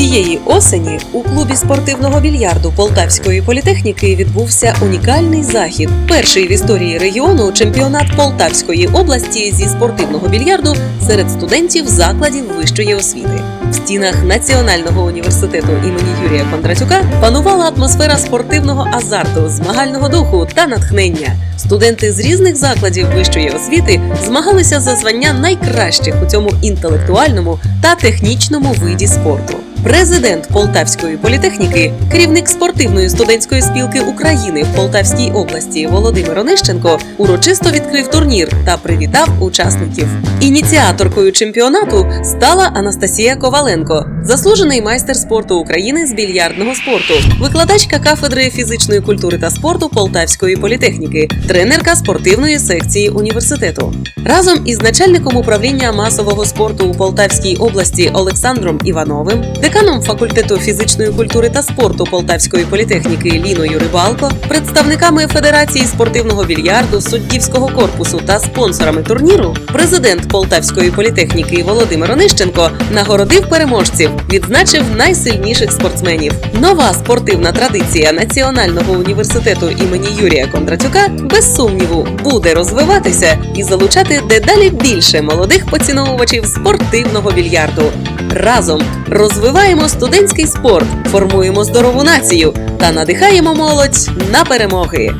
Цієї осені у клубі спортивного більярду Полтавської політехніки відбувся унікальний захід. Перший в історії регіону чемпіонат Полтавської області зі спортивного більярду серед студентів закладів вищої освіти. В стінах Національного університету імені Юрія Кондратюка панувала атмосфера спортивного азарту, змагального духу та натхнення. Студенти з різних закладів вищої освіти змагалися за звання найкращих у цьому інтелектуальному та технічному виді спорту. Президент Полтавської політехніки, керівник спортивної студентської спілки України в Полтавській області Володимир Онищенко урочисто відкрив турнір та привітав учасників. Ініціаторкою чемпіонату стала Анастасія Коваленко, заслужений майстер спорту України з більярдного спорту, викладачка кафедри фізичної культури та спорту Полтавської політехніки, тренерка спортивної секції університету. Разом із начальником управління масового спорту у Полтавській області Олександром Івановим, деканом факультету фізичної культури та спорту Полтавської політехніки Ліною Рибалко, представниками Федерації спортивного більярду, суддівського корпусу та спонсорами турніру, президент Полтавської політехніки Володимир Онищенко нагородив переможців, відзначив найсильніших спортсменів. Нова спортивна традиція Національного університету імені Юрія Кондратюка без сумніву буде розвиватися і залучати дедалі більше молодих поціновувачів спортивного більярду. Разом розвиваємо студентський спорт, формуємо здорову націю та надихаємо молодь на перемоги.